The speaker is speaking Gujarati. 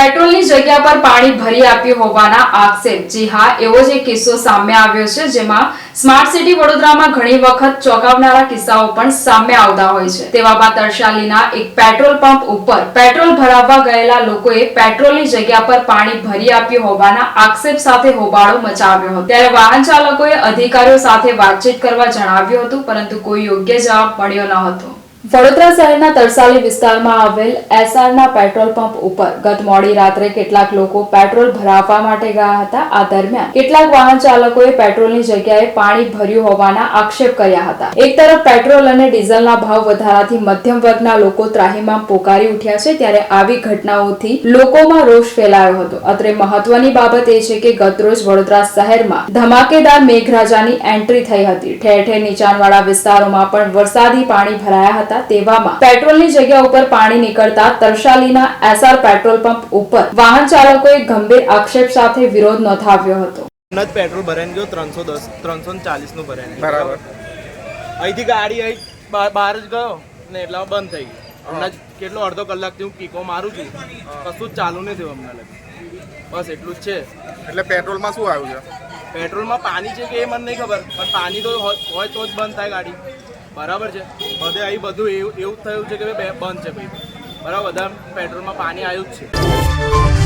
પેટ્રોલની જગ્યા પર પાણી ભરી આપ્યું હોવાના આક્ષેપ. જી હા, એવો જ એક કિસ્સો સામે આવ્યો છે, જેમાં સ્માર્ટ સિટી વડોદરામાં ઘણી વખત ચોંકાવનારા કિસ્સાઓ પણ સામે આવતા હોય છે. તેવામાં તરશાલીના એક પેટ્રોલ પંપ ઉપર પેટ્રોલ ભરાવવા ગયેલા લોકોએ પેટ્રોલની જગ્યા પર પાણી ભરી આપ્યું હોવાના આક્ષેપ સાથે હોબાળો મચાવ્યો હતો. ત્યારે વાહન ચાલકોએ અધિકારીઓ સાથે વાતચીત કરવા જણાવ્યું હતું, પરંતુ કોઈ યોગ્ય જવાબ મળ્યો ન હતો. વડોદરા શહેરના તરસાલી વિસ્તારમાં આવેલ એસઆરના પેટ્રોલ પંપ ઉપર ગત મોડી રાત્રે કેટલાક લોકો પેટ્રોલ ભરાવવા માટે ગયા હતા. આ દરમિયાન કેટલાક વાહન ચાલકોએ પેટ્રોલની જગ્યાએ પાણી ભર્યું હોવાના આક્ષેપ કર્યા હતા. એક તરફ પેટ્રોલ અને ડીઝલના ભાવ વધારાથી મધ્યમ વર્ગના લોકો ત્રાહિમામ પોકારી ઉઠ્યા છે, ત્યારે આવી ઘટનાઓથી લોકોમાં રોષ ફેલાયો હતો. અત્રે મહત્વની બાબત એ છે કે ગતરોજ વડોદરા શહેરમાં ધમાકેદાર મેઘરાજાની એન્ટ્રી થઈ હતી. ઠેર ઠેર નીચાણવાળા વિસ્તારોમાં પણ વરસાદી પાણી ભરાયા હતા. તેવામાં પેટ્રોલની જગ્યા ઉપર પાણી નીકળતા તરશાલીના એસઆર પેટ્રોલ પંપ ઉપર વાહન ચાલકોએ ગંભીર આક્ષેપ સાથે વિરોધ નોંધાવ્યો હતો. જ પેટ્રોલ ભરાઈને ગયો ત્રણસો દસ ત્રણસો ને ચાલીસનું ભરાઈને બરાબર. અહીંથી ગાડી અહીં બહાર બહાર જ ગયો ને એટલે બંધ થઈ ગઈ. હમણાં જ કેટલો અડધો કલાકથી હું કીકો મારું છું. કશું જ ચાલુ નહીં થયું હમણાં લગી. બસ એટલું જ છે. એટલે પેટ્રોલમાં શું આવ્યું છે? પેટ્રોલમાં પાણી છે કે એ મને નહીં ખબર પણ પાણી તો હોય તો જ બંધ થાય ગાડી. બરાબર છે? બધે અહીં બધું એવું એવું થયું છે કે બંધ છે ભાઈ. બરાબર, બધા પેટ્રોલમાં પાણી આવ્યું જ છે.